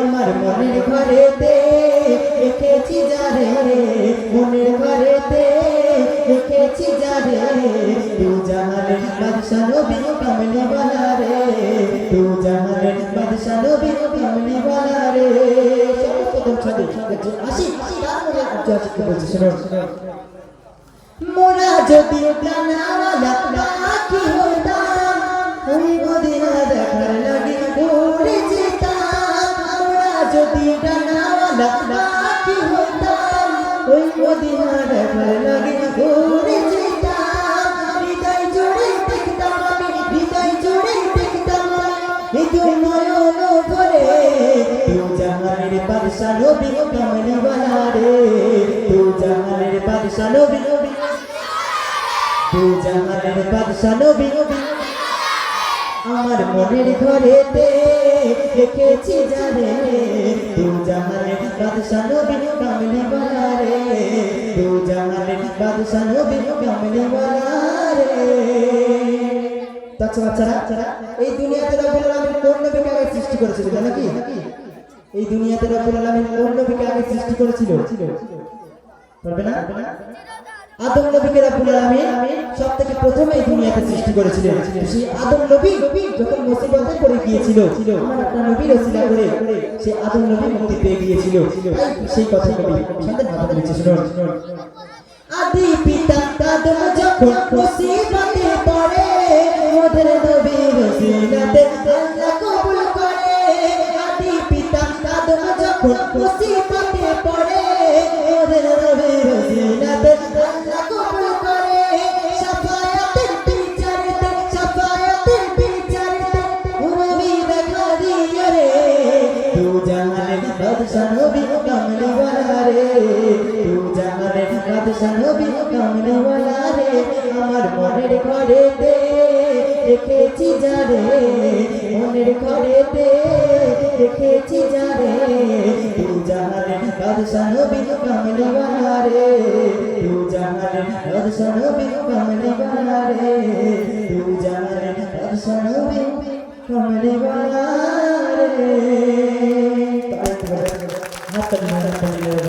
আমার মনের ঘরেতে রেখেছি যারে মনের ঘরেতে রেখেছি যারে তু জাহানের বাদশা নবী কামলি বালা রে তু জাহানের বাদশা নবী কামলি বালা রে। সমস্ত দর্শকদের আসি তারপরে আজকে বলছি, শোনো। মোরা যদি ডানাওয়ালা ওই মদিনা দেখার লাগি উড়ে যেতাম হৃদয় জুড়ে দেখতাম আমি হৃদয় জুড়ে দেখতাম আমি দুই নয়ন ভরে তু জাহানের বাদশা নবী কামলি বালা রে তু জাহানের বাদশা নবী তু জাহানের বাদশা নবী আমার মনের ঘরেতে রেখেছি জানে তু জাহানের বাদশা নবী কামলি বালা রে। তু জাহানের বাদশা নবী কামলি বালা রে। আচ্ছা বাচ্চারা এই দুনিয়াতে রব্বুল আলামিন কোন নবীকে আগে সৃষ্টি করেছিল, জানো কি? এই দুনিয়াতে রব্বুল আলামিন কোন নবীকে আগে সৃষ্টি করেছিল? পারবে না? আদম নবীকে রব্বুল আলামিন সবথেকে প্রথমে এই দুনিয়াতে সৃষ্টি করেছিলেন। সেই আদম নবী যখন মুসিবতে পড়ে গিয়েছিল, আমার একটা নবীর ওসিলা করে সেই আদম নবী মুক্তি পেয়ে গিয়েছিল। সেই কথা কবি সাথে ভাবতে লিখছে শুনুন। আদি পিতা আদম যখন মুসিবতে পড়ে, ওদের নবী ওসিলাতে আল্লাহ কবুল করে। আদি পিতা আদম যখন মুসিবতে নবী কামলি ওয়ালা রে তু জাহানের বাদশা নবী কামলি ওয়ালা রে আমার মনের ঘরেতে রেখেছি যারে মনের ঘরেতে রেখেছি যারে তু জাহানের বাদশা নবী কামলি ওয়ালা রে তু জাহানের বাদশা নবী কামলি ওয়ালা রে তু কামলি kendaraan pemilihan